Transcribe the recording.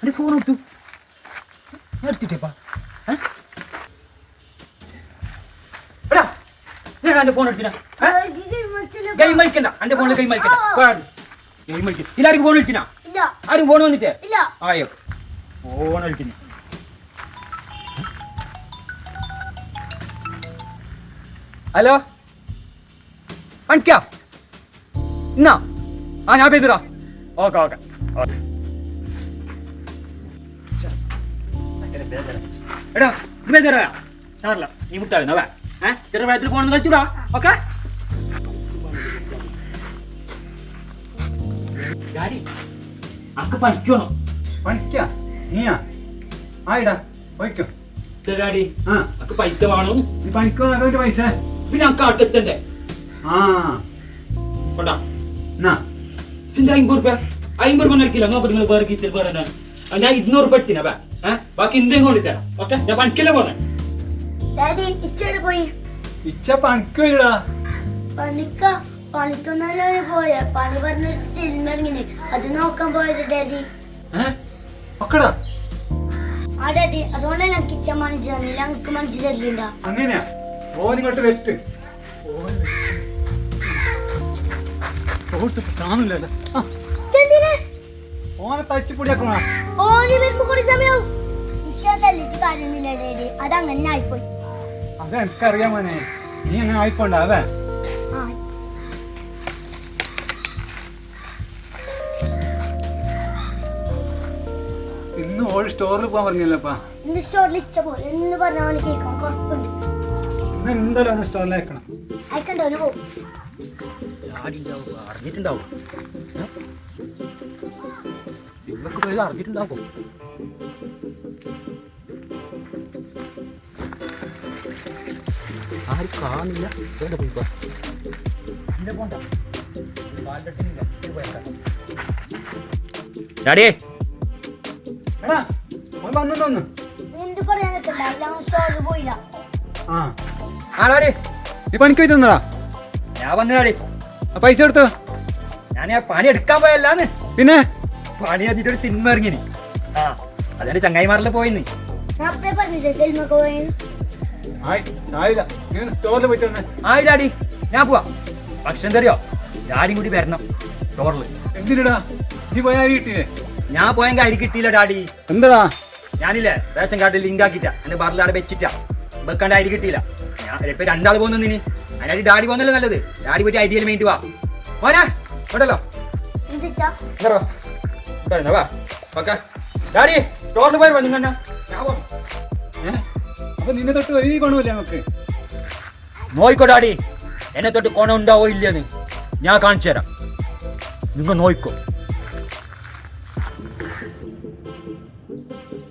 എന്റെ ഫോൺ എടുത്തു എടുത്തിട്ടേപ്പാ എടാ ഞാൻ എന്റെ ഫോൺ എടുത്തിനാ. ഗെയിം കളിക്കണ്ട. എന്റെ ഫോണിൽ ഗെയിം കളിക്കണ്ട. ഗെയിം കളിക്കും. ഇല്ലാരും ഫോൺ വിളിച്ചിനാ? ആരും ഫോൺ വന്നിട്ടേ? ആയോ. ഫോൺ വിളിക്കുന്നു ഹലോ? പണിക്കാ എന്നാ ആ ഞാൻ പേരുതാ ഓക്കെ ഓക്കെ. ഓക്കെ. ഞാൻ ഇരുന്നൂറ് റുപ്യ എടുത്തിനാ ബാക്കി ഇന്ത്യയും കൊണ്ട് തരാം. ഓക്കെ? ഞാൻ പണിക്കല്ലേ പോന്നെ? ഡാഡി ഇച്ചോട് പോയി. ഇച്ച പണിക്കോ ഇടാ പണിക്ക പണിക്കുന്നവരെ പോയ. പണി പറഞ്ഞൊരു സിനിമ ഇറങ്ങിന്. അത് നോക്കാൻ പോയത് ഡാഡി. മക്കളാ ആ ഡാഡി അതുകൊണ്ടാണ് എനിക്ക് ഇച്ച മനസ്സിലാകുന്നില്ല ഞങ്ങൾക്ക് മനസ്സിലാക്കിണ്ട അങ്ങനെയാ. ഓൻ ഇങ്ങോട്ട് വെറ്റ് ഓട്ട് ഓനെ തച്ചുപൊടിയാക്കണോ ഓന് വരുമ്പോ സമയവും. അതങ്ങനെ ആയിപ്പോയി. അത് എനിക്കറിയാം മോനെ. നീ അങ്ങനെ ആയിപ്പോണ്ടാവേ? ഇന്ന് ഓൾ സ്റ്റോറിൽ പോകാൻ പറഞ്ഞല്ലപ്പാ ഇന്ന് സ്റ്റോറിൽ ഇച്ച പോലെ എന്ന് പറഞ്ഞ പോലെ കേൾക്കാൻ കുഴപ്പമുണ്ട് ഇന്ന് എന്തായാലും ഒന്ന് സ്റ്റോറിൽ അയക്കണം. അയക്കണ്ട? ഒരു പോകും അറിഞ്ഞിട്ടുണ്ടാവും. സിനിമക്ക് പോയത് അറിഞ്ഞിട്ടുണ്ടാവും. ആരും കാണില്ല വേണ്ട പോയി പോ. ഇല്ല, പോണ്ട. കാലിട്ടട്ടിനില്ല. ഇത്. പോയേക്കാം. ഡാഡി എടാ ഓൻ വന്നു. എന്ത് പറയാൻ നിൽക്കണ്ട ഞാൻ സ്റ്റോറിൽ പോയില്ല. ആ. ആ ഡാഡി നീ പണിക്ക് പോയി തന്നടാ. ഞാൻ വന്നു ഡാഡി. ആ പൈസ എടുത്തോ ഞാൻ ആ പണി എടുക്കാൻ പോയല്ലാന്ന്. പിന്നെ? പണി എത്തിയിട്ട് ഒരു സിനിമ ഇറങ്ങിനി ആ അതെ ചങ്ങായിമാരിൽ പോയിന്ന്? ഡാഡി ഞാൻ പോവാ. ഭക്ഷണം തരുമോ ഡാഡിയും കൂടി വരണം. സ്റ്റോറിൽ എന്തിനാ നീ പോയാ അരി കിട്ടിയേ ഞാൻ പോയെങ്കിൽ അരി കിട്ടിയില്ല ഡാഡി. എന്താടാ? ഞാനില്ലേ റേഷൻ കാർഡിൽ ലിങ്ക് ആക്കിട്ടാ എന്റെ ബാറിൽ വെച്ചിട്ടാ. വെക്കാണ്ട് അരി കിട്ടിയില്ല. ഞാൻ ഇപ്പൊ രണ്ടാൾ പോകുന്നിനി അതിനായിട്ട് ഡാഡി പോകുന്നല്ലേ നല്ലത്. ഡാഡി പോയിട്ട് ഐഡിയയിൽ വേണ്ടി വാ. മോനെ ഉണ്ടല്ലോ വാ. ഡാഡി സ്റ്റോറിൽ പോയി വന്നു ഞാൻ പോന്നു ഏ? അപ്പൊ നിന്നെ തൊട്ട് ഒരു ഗുണമില്ല നമുക്ക്. നോയിക്കോടാടി എന്നെ തൊട്ട് കോണുണ്ടാവോ ഇല്ലെന്ന് ഞാൻ കാണിച്ചു തരാം നിങ്ങൾ നോയിക്കോ.